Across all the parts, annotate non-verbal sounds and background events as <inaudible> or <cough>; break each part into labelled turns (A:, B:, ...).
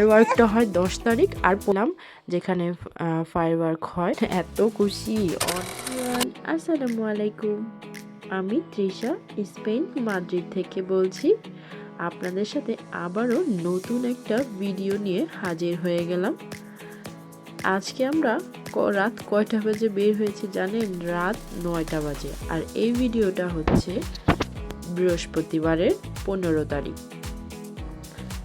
A: Fire ওয়ার্কটা হয় দশ তারিখ আর বললাম যেখানে ফায়ার ওয়ার্ক হয়। এত খুশি। আসসালামু আলাইকুম। আমি তৃষা, স্পেন, মাদ্রিদ থেকে বলছি। আপনাদের সাথে আবারও নতুন একটা ভিডিও নিয়ে হাজির হয়ে গেলাম। আজকে আমরা রাত কয়টা বাজে বের হয়েছি জানেন? রাত নয়টা বাজে। আর এই ভিডিওটা হচ্ছে বৃহস্পতিবারের পনেরো তারিখ।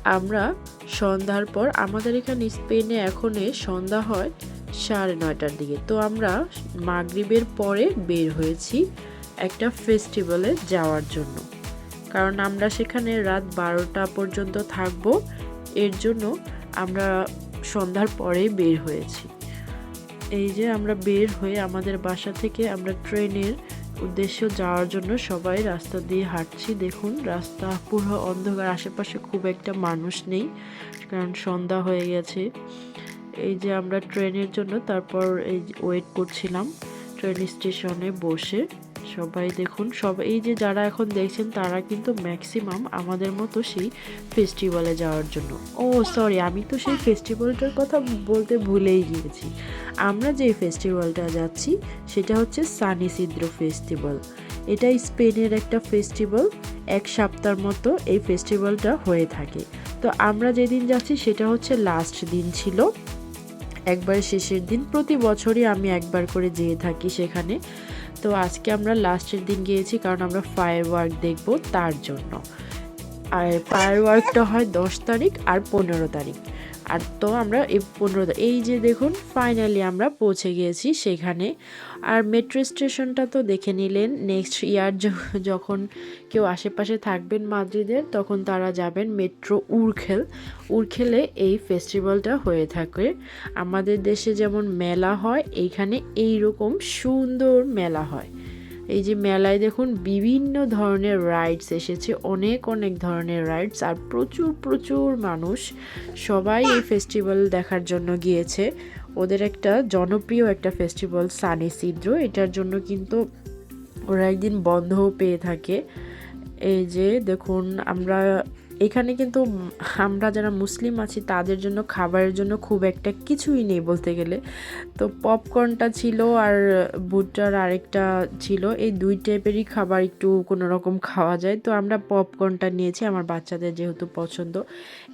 A: আমরা সন্ধ্যার পর আমাদের এখানে স্পেনে এখনে সন্ধ্যা হয় সাড়ে নয়টার দিকে। তো আমরা মাগরিবের পরে বের হয়েছি একটা ফেস্টিভ্যালে যাওয়ার জন্য। কারণ আমরা সেখানে রাত বারোটা পর্যন্ত থাকব, এর জন্য আমরা সন্ধ্যার পরেই বের হয়েছি। এই যে আমরা বের হয়ে আমাদের বাসা থেকে আমরা ট্রেনের উদ্দেশ্য যাওয়ার জন্য সবাই রাস্তা দিয়ে হাঁটছি। দেখুন, রাস্তা পুরো অন্ধকার, আশেপাশে খুব একটা মানুষ নেই, কারণ সন্ধ্যা হয়ে গেছে। এই যে আমরা ট্রেনের জন্য তারপর এই ওয়েট করছিলাম, ট্রেন স্টেশনে বসে। সবাই দেখুন, সব এই যে যারা এখন দেখছেন, তারা কিন্তু ম্যাক্সিমাম আমাদের মতো সেই ফেস্টিভ্যালে যাওয়ার জন্য। ও, সরি, আমি তো সেই ফেস্টিভ্যালটার কথা বলতে ভুলেই গিয়েছি। আমরা যে ফেস্টিভ্যালটা যাচ্ছি, সেটা হচ্ছে সানি সিদ্র ফেস্টিভ্যাল এটা স্পেনের একটা ফেস্টিভ্যাল এক সপ্তাহের মতো এই ফেস্টিভ্যালটা হয়ে থাকে। তো আমরা যেদিন যাচ্ছি, সেটা হচ্ছে লাস্ট দিন ছিল। একবার শেষের দিন, প্রতি বছরই আমি একবার করে যেয়ে থাকি সেখানে। তো আজকে আমরা লাস্টের দিন গিয়েছি, কারণ আমরা ফায়ার ওয়ার্ক দেখব তার জন্য। আর ফায়ার ওয়ার্কটা হয় দশ তারিখ আর পনেরো তারিখ। আর তো আমরা এই পনেরো এই যে দেখুন ফাইনালি আমরা পৌঁছে গিয়েছি সেখানে। আর মেট্রো স্টেশনটা তো দেখে নিলেন নেক্সট ইয়ার যখন কেউ আশেপাশে থাকবেন মাদ্রিদের, তখন তারা যাবেন মেট্রো উরখেল। উরখেলে এই ফেস্টিভ্যালটা হয়ে থাকে। আমাদের দেশে যেমন মেলা হয় এইখানে এই রকম সুন্দর মেলা হয়। এই যে মেলায় দেখুন বিভিন্ন ধরনের রাইডস এসেছে, অনেক অনেক ধরনের রাইডস আর প্রচুর প্রচুর মানুষ সবাই এই ফেস্টিভ্যাল দেখার জন্য গিয়েছে। ওদের একটা জনপ্রিয় একটা ফেস্টিভ্যাল সানি সিদ্র, এটার জন্য কিন্তু ওরা একদিন বন্ধও পেয়ে থাকে। এই যে দেখুন আমরা এখানে কিন্তু আমরা যারা মুসলিম আছি, তাদের জন্য খাবারের জন্য খুব একটা কিছুই নেই বলতে গেলে। তো পপকর্নটা ছিল আর ভুট্টার আরেকটা ছিল। এই দুই টাইপেরই খাবার একটু কোনো রকম খাওয়া যায়। তো আমরা পপকর্নটা নিয়েছি, আমার বাচ্চাদের যেহেতু পছন্দ।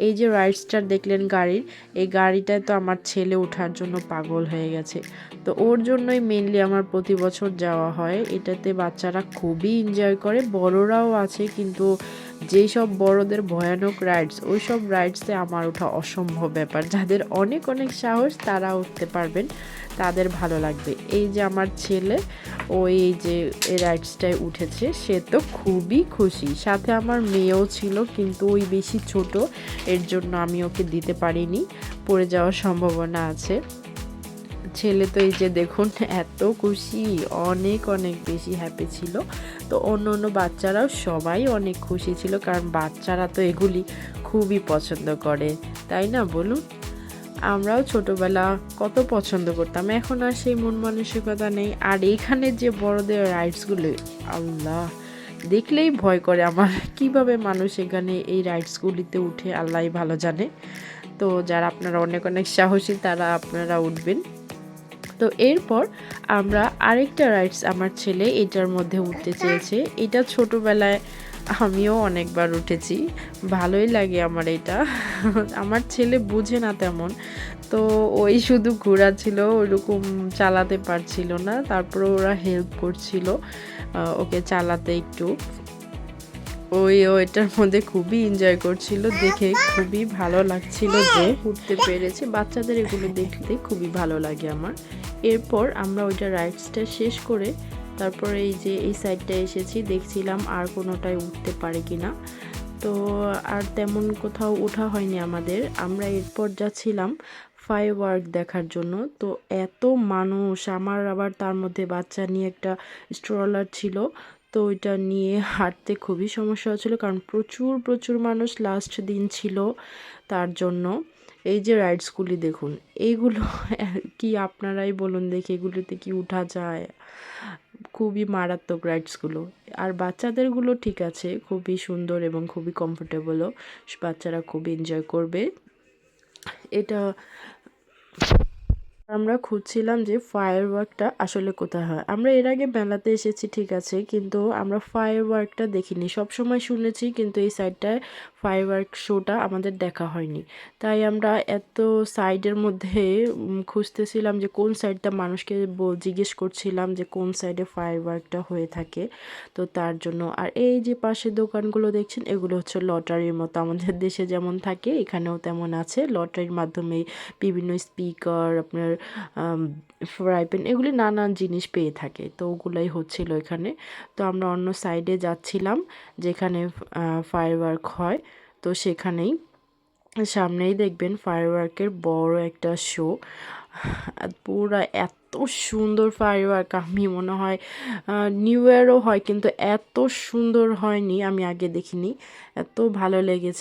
A: এই যে রাইডসটার দেখলেন গাড়ির, এই গাড়িটায় তো আমার ছেলে ওঠার জন্য পাগল হয়ে গেছে। তো ওর জন্যই মেনলি আমার প্রতি বছর যাওয়া হয়। এটাতে বাচ্চারা খুবই এনজয় করে। বড়রাও আছে, কিন্তু যেই সব বড়দের ভয়ানক রাইডস ওই সব রাইডসে আমার ওঠা অসম্ভব ব্যাপার। যাদের অনেক অনেক সাহস, তারা উঠতে পারবেন। তাদের ভালো লাগবে। এই যে আমার ছেলে, ও এই যে এই রাইডসটায় উঠেছে, সে তো খুবই খুশি। সাথে আমার মেয়েও ছিল, কিন্তু ওই বেশি ছোট, এর জন্য আমি ওকে দিতে পারিনি। পড়ে যাওয়ার সম্ভাবনা আছে। ছেলে তো এই যে দেখুন, এত খুশি, অনেক অনেক বেশি হ্যাপি ছিল। তো অন্য অন্য বাচ্চারাও সবাই অনেক খুশি ছিল, কারণ বাচ্চারা তো এগুলি খুবই পছন্দ করে, তাই না বলুন? আমরাও ছোটবেলা কত পছন্দ করতাম, এখন আর সেই মন মানসিকতা নেই। আর এইখানে যে বড়দের রাইডসগুলো আল্লাহ, দেখলেই ভয় করে আমার। কীভাবে মানুষ এখানে এই রাইডসগুলিতে উঠে আল্লাহ ভালো জানে। তো যারা আপনারা অনেক অনেক সাহসী, তারা আপনারা উঠবেন। তো এরপর আমরা আরেকটা রাইডস আমার ছেলে এটার মধ্যে উঠতে চেয়েছে। এটা ছোটোবেলায় আমিও অনেকবার উঠেছি। ভালোই লাগে আমার এটা। আমার ছেলে বুঝে না তেমন। তো ওই শুধু ঘোরাচ্ছিল, ওইরকম চালাতে পারছিল না। তারপরে ওরা হেল্প করছিল ওকে চালাতে একটু। ওই ওইটার মধ্যে খুবই এনজয় করছিল, দেখে খুবই ভালো লাগছিল যে উঠতে পেরেছে। বাচ্চাদের এগুলো দেখতে খুবই ভালো লাগে আমার। এরপর আমরা ওইটা রাইডসটা শেষ করে তারপর এই যে এই সাইডটা এসেছি, দেখছিলাম আর কোনোটায় উঠতে পারে কি না তো আর তেমন কোথাও ওঠা হয়নি আমাদের। আমরা এরপর যাচ্ছিলাম ফায়ার ওয়ার্ক দেখার জন্য। তো এত মানুষ, আমার আবার তার মধ্যে বাচ্চা নিয়ে একটা স্ট্রলার ছিল। তো ওইটা নিয়ে হাঁটতে খুবই সমস্যা হচ্ছিল কারণ প্রচুর প্রচুর মানুষ লাস্ট দিন ছিল তার জন্য। এই যে রাইডসগুলি দেখুন, এইগুলো <laughs> কি আপনারাই বলুন দেখি, এগুলিতে কি উঠা যায়? খুবই মারাত্মক রাইডসগুলো আর বাচ্চাদেরগুলো ঠিক আছে, খুবই সুন্দর এবং খুবই কমফোর্টেবলও বাচ্চারা খুব এনজয় করবে। এটা আমরা খুঁজছিলাম যে ফায়ার ওয়ার্কটা আসলে কোথায় হয়। আমরা এর আগে মেলাতে এসেছি, ঠিক আছে, কিন্তু আমরা ফায়ার ওয়ার্কটা দেখিনি। সবসময় শুনেছি, কিন্তু এই সাইডটায় ফায়ার ওয়ার্ক শোটা আমাদের দেখা হয়নি। তাই আমরা এত সাইডের মধ্যে খুঁজতেছিলাম যে কোন সাইডটা মানুষকে জিজ্ঞেস করছিলাম যে কোন সাইডে ফায়ার ওয়ার্কটা হয়ে থাকে। তো তার জন্য, আর এই যে পাশে দোকানগুলো দেখছেন, এগুলো হচ্ছে লটারির মতো। আমাদের দেশে যেমন থাকে, এখানেও তেমন আছে। লটারির মাধ্যমে বিভিন্ন স্পিকার আপনার ফ্রাই প্যান এগুলি নানান জিনিস পেয়ে থাকে। তো ওগুলাই হচ্ছিল এখানে। তো আমরা অন্য সাইডে যাচ্ছিলাম, যেখানে ফায়ার ওয়ার্ক হয়। তো সেখানেই, সামনেই দেখবেন ফায়ারওয়ার্কের বড় একটা শো পুরা এত সুন্দর ফায়ারওয়ার্ক আমি মনে হয় নিউ ইয়ারও হয়, কিন্তু এত সুন্দর হয়নি, আমি আগে দেখিনি। এত ভালো লেগেছে।